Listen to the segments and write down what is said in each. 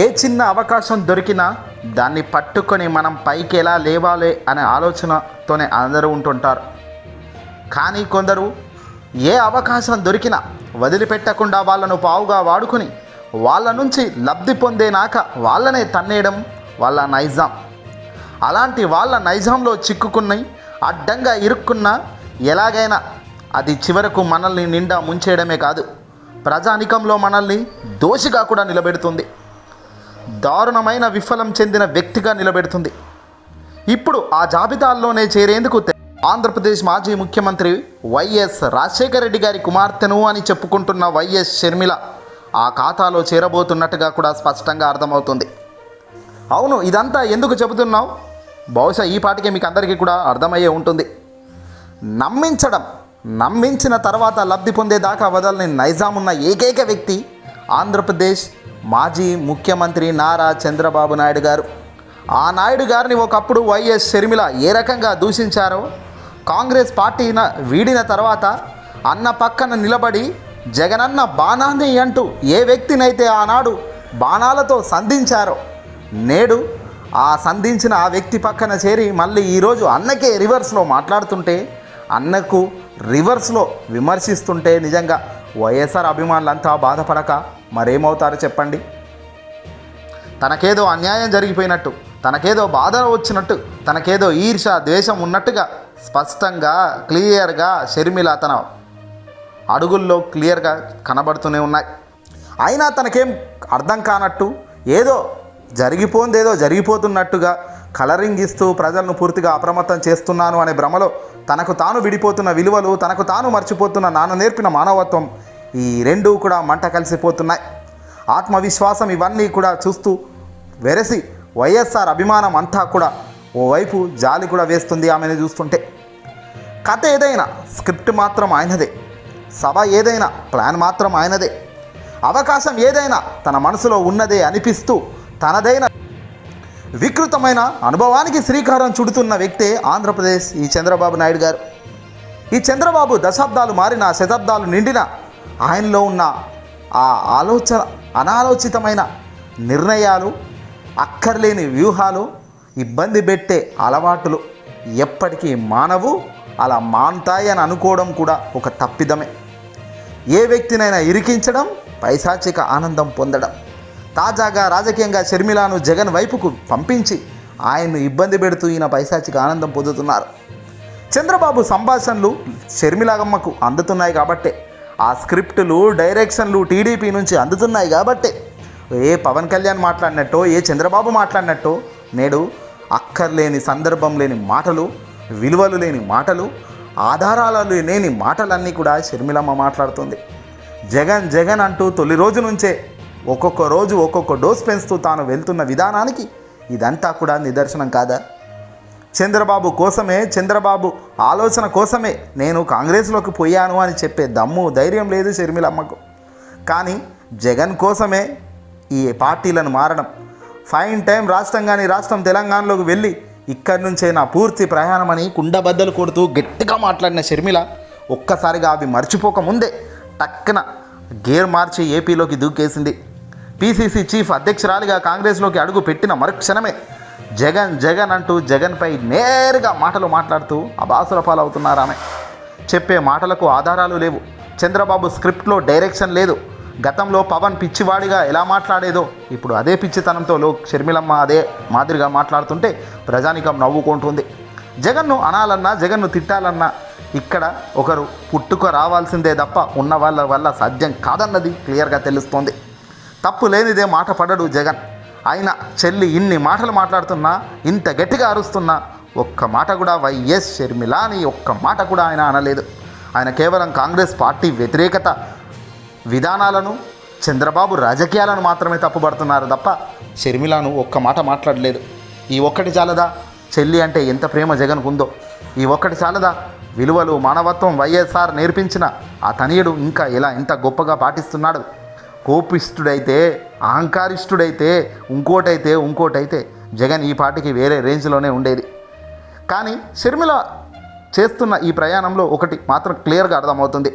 ఏ చిన్న అవకాశం దొరికినా దాన్ని పట్టుకొని మనం పైకి ఎలా లేవాలి అనే ఆలోచనతోనే అందరూ ఉంటుంటారు. కానీ కొందరు ఏ అవకాశం దొరికినా వదిలిపెట్టకుండా వాళ్ళను పావుగా వాడుకొని వాళ్ళ నుంచి లబ్ధి పొందేనాక వాళ్ళనే తన్నేయడం వాళ్ళ నైజాం. అలాంటి వాళ్ళ నైజాంలో చిక్కుకుని అడ్డంగా ఇరుక్కున్న ఎలాగైనా అది చివరకు మనల్ని నిండా ముంచేయడమే కాదు ప్రజానికంలో మనల్ని దోషిగా కూడా నిలబెడుతుంది. దారుణమైన విఫలం చెందిన వ్యక్తిగా నిలబెడుతుంది. ఇప్పుడు ఆ జాబితాల్లోనే చేరేందుకు ఆంధ్రప్రదేశ్ మాజీ ముఖ్యమంత్రి వైఎస్ రాజశేఖర రెడ్డి గారి కుమార్తెను అని చెప్పుకుంటున్న వైఎస్ షర్మిల ఆ ఖాతాలో చేరబోతున్నట్టుగా కూడా స్పష్టంగా అర్థమవుతుంది. అవును ఇదంతా ఎందుకు చెబుతున్నావు? బహుశా ఈ పాటికే మీకు అందరికీ కూడా అర్థమయ్యే ఉంటుంది. నమ్మించడం నమ్మించిన తర్వాత లబ్ధి పొందేదాకా వదలని నైజాం ఉన్న ఏకైక వ్యక్తి ఆంధ్రప్రదేశ్ మాజీ ముఖ్యమంత్రి నారా చంద్రబాబు నాయుడు గారు. ఆ నాయుడు గారిని ఒకప్పుడు వైఎస్ షర్మిల ఏ రకంగా దూషించారో కాంగ్రెస్ పార్టీన వీడిన తర్వాత అన్న పక్కన నిలబడి జగనన్న బాణాన్ని అంటూ ఏ వ్యక్తినైతే ఆనాడు బాణాలతో సంధించారో నేడు ఆ సంధించిన ఆ వ్యక్తి పక్కన చేరి మళ్ళీ ఈరోజు అన్నకే రివర్స్లో మాట్లాడుతుంటే అన్నకు రివర్స్లో విమర్శిస్తుంటే నిజంగా వైఎస్ఆర్ అభిమానులంతా బాధపడక మరేమవుతారో చెప్పండి. తనకేదో అన్యాయం జరిగిపోయినట్టు తనకేదో బాధ వచ్చినట్టు తనకేదో ఈర్ష ద్వేషం ఉన్నట్టుగా స్పష్టంగా క్లియర్గా షర్మిల తన అడుగుల్లో క్లియర్గా కనబడుతూనే ఉన్నాయి. అయినా తనకేం అర్థం కానట్టు ఏదో జరిగిపోందేదో జరిగిపోతున్నట్టుగా కలరింగ్ ఇస్తూ ప్రజలను పూర్తిగా అప్రమత్తం చేస్తున్నాను అనే భ్రమలో తనకు తాను విడిపోతున్న విలువలు తనకు తాను మర్చిపోతున్న నాన్న నేర్పిన మానవత్వం ఈ రెండూ కూడా మంట కలిసిపోతున్నాయి. ఆత్మవిశ్వాసం ఇవన్నీ కూడా చూస్తూ వెరసి వైఎస్ఆర్ అభిమానం అంతా కూడా ఓవైపు జాలి కూడా వేస్తుంది ఆమెను చూస్తుంటే. కథ ఏదైనా స్క్రిప్ట్ మాత్రం ఆయనదే. సభ ఏదైనా ప్లాన్ మాత్రం ఆయనదే. అవకాశం ఏదైనా తన మనసులో ఉన్నదే అనిపిస్తూ తనదైన వికృతమైన అనుభవానికి శ్రీకారం చుడుతున్న వ్యక్తే ఆంధ్రప్రదేశ్ ఈ చంద్రబాబు నాయుడు గారు. ఈ చంద్రబాబు దశాబ్దాలు మారిన శతాబ్దాలు నిండిన ఆయనలో ఉన్న ఆ ఆలోచన అనాలోచితమైన నిర్ణయాలు అక్కర్లేని వ్యూహాలు ఇబ్బంది పెట్టే అలవాటులు ఎప్పటికీ మానవు అలా మాన్తాయి అని అనుకోవడం కూడా ఒక తప్పిదమే. ఏ వ్యక్తినైనా ఇరికించడం పైశాచిక ఆనందం పొందడం తాజాగా రాజకీయంగా షర్మిలాను జగన్ వైపుకు పంపించి ఆయన్ను ఇబ్బంది పెడుతూ ఈయన పైశాచిక ఆనందం పొందుతున్నారు. చంద్రబాబు సంభాషణలు షర్మిలాగమ్మకు అందుతున్నాయి కాబట్టే ఆ స్క్రిప్టులు డైరెక్షన్లు టీడీపీ నుంచి అందుతున్నాయి కాబట్టే. ఏ పవన్ కళ్యాణ్ మాట్లాడినట్టో ఏ చంద్రబాబు మాట్లాడినట్టో నేడు అక్కర్లేని సందర్భం లేని మాటలు విలువలు లేని మాటలు ఆధారాలు లేని మాటలన్నీ కూడా షర్మిలమ్మ మాట్లాడుతుంది. జగన్ జగన్ అంటూ తొలి రోజు నుంచే ఒక్కొక్క రోజు ఒక్కొక్క డోస్ పెంచుతూ తాను వెళ్తున్న విధానానికి ఇదంతా కూడా నిదర్శనం కాదా? చంద్రబాబు కోసమే చంద్రబాబు ఆలోచన కోసమే నేను కాంగ్రెస్లోకి పోయాను అని చెప్పే దమ్ము ధైర్యం లేదు షర్మిలమ్మకు. కానీ జగన్ కోసమే ఈ పార్టీలను మారడం. ఫైన్ టైం రాష్ట్రం కానీ రాష్ట్రం తెలంగాణలోకి వెళ్ళి ఇక్కడి నుంచే నా పూర్తి ప్రయాణమని కుండబద్దలు కొడుతూ గట్టిగా మాట్లాడిన షర్మిల ఒక్కసారిగా అవి మర్చిపోక ముందే టక్కున గేర్ మార్చి ఏపీలోకి దూకేసింది. పీసీసీ చీఫ్ అధ్యక్షురాలిగా కాంగ్రెస్లోకి అడుగు పెట్టిన మరుక్షణమే జగన్ జగన్ అంటూ జగన్పై నేరుగా మాటలు మాట్లాడుతూ అబాసుల పాలవుతున్నారు ఆమె. చెప్పే మాటలకు ఆధారాలు లేవు. చంద్రబాబు స్క్రిప్ట్లో డైరెక్షన్ లేదు. గతంలో పవన్ పిచ్చివాడిగా ఎలా మాట్లాడేదో ఇప్పుడు అదే పిచ్చితనంతో లో షర్మిలమ్మ అదే మాదిరిగా మాట్లాడుతుంటే ప్రజానికం నవ్వుకుంటుంది. జగన్ను అనాలన్నా జగన్ను తిట్టాలన్నా ఇక్కడ ఒకరు పుట్టుక రావాల్సిందే తప్ప ఉన్న వాళ్ళ వల్ల సాధ్యం కాదన్నది క్లియర్గా తెలుస్తోంది. తప్పు లేనిదే మాట పడడు జగన్. ఆయన చెల్లి ఇన్ని మాటలు మాట్లాడుతున్నా ఇంత గట్టిగా అరుస్తున్నా ఒక్క మాట కూడా వైఎస్ షర్మిల అని ఒక్క మాట కూడా ఆయన అనలేదు. ఆయన కేవలం కాంగ్రెస్ పార్టీ వ్యతిరేకత విధానాలను చంద్రబాబు రాజకీయాలను మాత్రమే తప్పుపడుతున్నారు తప్ప షర్మిలను ఒక్క మాట మాట్లాడలేదు. ఈ ఒక్కటి చాలదా? చెల్లి అంటే ఎంత ప్రేమ జగన్కు ఉందో. ఈ ఒక్కటి చాలదా? విలువలు మానవత్వం వైఎస్ఆర్ నేర్పించిన ఆ తనయుడు ఇంకా ఇలా ఎంత గొప్పగా పాటిస్తున్నాడు? కోపిస్తుడైతే అహంకారిష్ఠుడైతే ఇంకోటైతే ఇంకోటైతే. జగన్ ఈ పార్టీకి వేరే రేంజ్లోనే ఉండేది. కానీ షర్మిల చేస్తున్న ఈ ప్రయాణంలో ఒకటి మాత్రం క్లియర్గా అర్థమవుతుంది.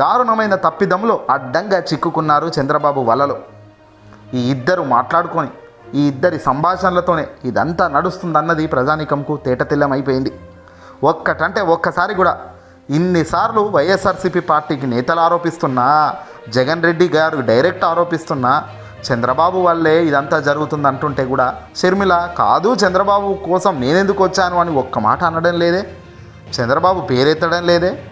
దారుణమైన తప్పిదంలో అడ్డంగా చిక్కుకున్నారు చంద్రబాబు వలలో. ఈ ఇద్దరు మాట్లాడుకొని ఈ ఇద్దరి సంభాషణలతోనే ఇదంతా నడుస్తుందన్నది ప్రజానికంకు తేటతెల్లమైపోయింది. ఒక్కటంటే ఒక్కసారి కూడా ఇన్నిసార్లు వైఎస్ఆర్సీపీ పార్టీకి నేతలు ఆరోపిస్తున్నా జగన్ రెడ్డి గారు డైరెక్ట్ ఆరోపిస్తున్నా చంద్రబాబు వల్లే ఇదంతా జరుగుతుంది అంటుంటే కూడా షర్మిల కాదు చంద్రబాబు కోసం నేనెందుకు వచ్చాను? అని ఒక్క మాట అనడం లేదే. చంద్రబాబు పేరెత్తడం లేదే.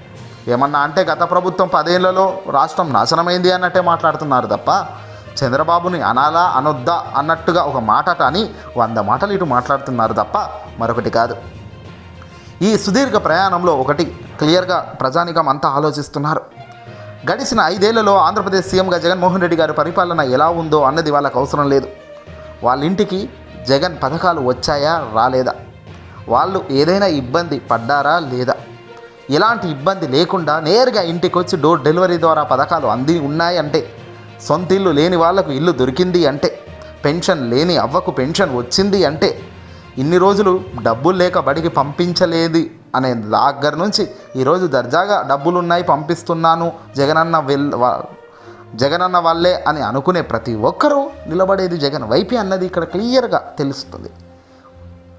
ఏమన్నా అంటే గత ప్రభుత్వం పదేళ్ళలో రాష్ట్రం నాశనమైంది అన్నట్టే మాట్లాడుతున్నారు తప్ప చంద్రబాబుని అనాలా అనొద్దా అన్నట్టుగా ఒక మాట అని వంద మాటలు ఇటు మాట్లాడుతున్నారు తప్ప మరొకటి కాదు. ఈ సుదీర్ఘ ప్రయాణంలో ఒకటి క్లియర్గా ప్రజానికం అంతా ఆలోచిస్తున్నారు. గడిచిన ఐదేళ్ళలో ఆంధ్రప్రదేశ్ సీఎంగా జగన్మోహన్ రెడ్డి గారి పరిపాలన ఎలా ఉందో అన్నది వాళ్ళకు అవసరం లేదు. వాళ్ళ ఇంటికి జగన్ పథకాలు వచ్చాయా రాలేదా? వాళ్ళు ఏదైనా ఇబ్బంది పడ్డారా లేదా? ఎలాంటి ఇబ్బంది లేకుండా నేరుగా ఇంటికి వచ్చి డోర్ డెలివరీ ద్వారా పథకాలు అంది ఉన్నాయంటే సొంత ఇల్లు లేని వాళ్ళకు ఇల్లు దొరికింది అంటే పెన్షన్ లేని అవ్వకు పెన్షన్ వచ్చింది అంటే ఇన్ని రోజులు డబ్బులు లేక బడికి పంపించలేదు అనే దగ్గర నుంచి ఈరోజు దర్జాగా డబ్బులు ఉన్నాయి పంపిస్తున్నాను. జగనన్న వెల్ జగనన్న వాళ్ళే అని అనుకునే ప్రతి ఒక్కరూ నిలబడేది జగన్. వైపే అన్నది ఇక్కడ క్లియర్గా తెలుస్తుంది.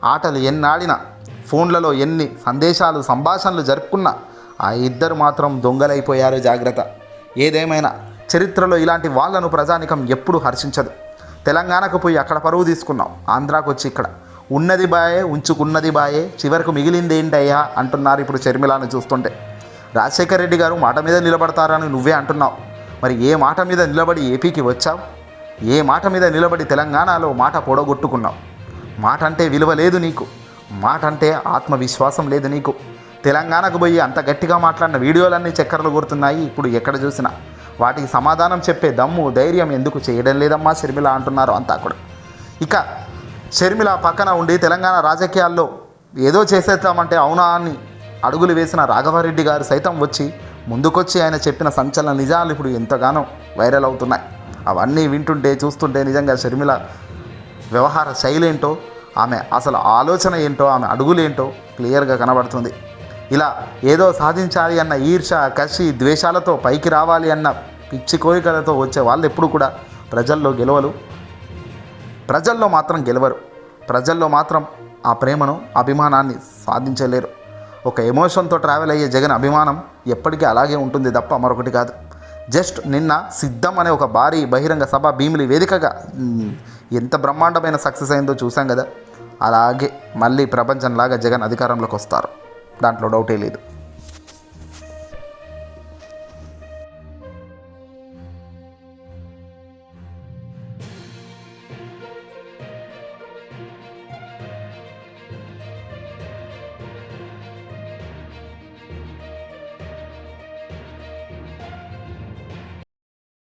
ఆటలు ఎన్నాడినా ఫోన్లలో ఎన్ని సందేశాలు సంభాషణలు జరుపుకున్నా ఆ ఇద్దరు మాత్రం దొంగలైపోయారు జాగ్రత్త. ఏదేమైనా చరిత్రలో ఇలాంటి వాళ్ళను ప్రజానికం ఎప్పుడూ హర్షించదు. తెలంగాణకు పోయి అక్కడ పరువు తీసుకున్నాం. ఆంధ్రాకు వచ్చి ఇక్కడ ఉన్నది బాయే ఉంచుకున్నది బాయే చివరకు మిగిలింది ఏంటయ్యా అంటున్నారు ఇప్పుడు షర్మిలాను చూస్తుంటే. రాజశేఖర్ రెడ్డి గారు మాట మీద నిలబడతారని నువ్వే అంటున్నావు. మరి ఏ మాట మీద నిలబడి ఏపీకి వచ్చావు? ఏ మాట మీద నిలబడి తెలంగాణలో మాట పొడగొట్టుకున్నావు? మాట అంటే విలువ లేదు నీకు. మాట అంటే ఆత్మవిశ్వాసం లేదు నీకు. తెలంగాణకు పోయి అంత గట్టిగా మాట్లాడిన వీడియోలన్నీ చక్కర్లు కొడుతున్నాయి ఇప్పుడు ఎక్కడ చూసినా. వాటికి సమాధానం చెప్పే దమ్ము ధైర్యం ఎందుకు చేయడం లేదమ్మా షర్మిల అంటున్నారు అంతా కూడా ఇక షర్మిల పక్కన ఉండి తెలంగాణ రాజకీయాల్లో ఏదో చేసేద్దామంటే అవునా అని అడుగులు వేసిన రాఘవారెడ్డి గారు సైతం వచ్చి ముందుకొచ్చి ఆయన చెప్పిన సంచలన నిజాలు ఇప్పుడు ఎంతగానో వైరల్ అవుతున్నాయి. అవన్నీ వింటుంటే చూస్తుంటే నిజంగా షర్మిల వ్యవహార శైలి ఏంటో ఆమె అసలు ఆలోచన ఏంటో ఆమె అడుగులేంటో క్లియర్గా కనబడుతుంది. ఇలా ఏదో సాధించాలి అన్న ఈర్ష కసి ద్వేషాలతో పైకి రావాలి అన్న పిచ్చి కోరికలతో వచ్చే వాళ్ళు ఎప్పుడు కూడా ప్రజల్లో గెలవలు. ప్రజల్లో మాత్రం గెలవరు. ప్రజల్లో మాత్రం ఆ ప్రేమను అభిమానాన్ని సాధించలేరు. ఒక ఎమోషన్తో ట్రావెల్ అయ్యే జగన్ అభిమానం ఎప్పటికీ అలాగే ఉంటుంది తప్ప మరొకటి కాదు. జస్ట్ నిన్న సిద్ధం అనే ఒక భారీ బహిరంగ సభ భీమిలి వేదికగా ఎంత బ్రహ్మాండమైన సక్సెస్ అయిందో చూసాం కదా. అలాగే మళ్ళీ ప్రపంచంలాగా జగన్ అధికారంలోకి వస్తారు. దాంట్లో డౌటే లేదు.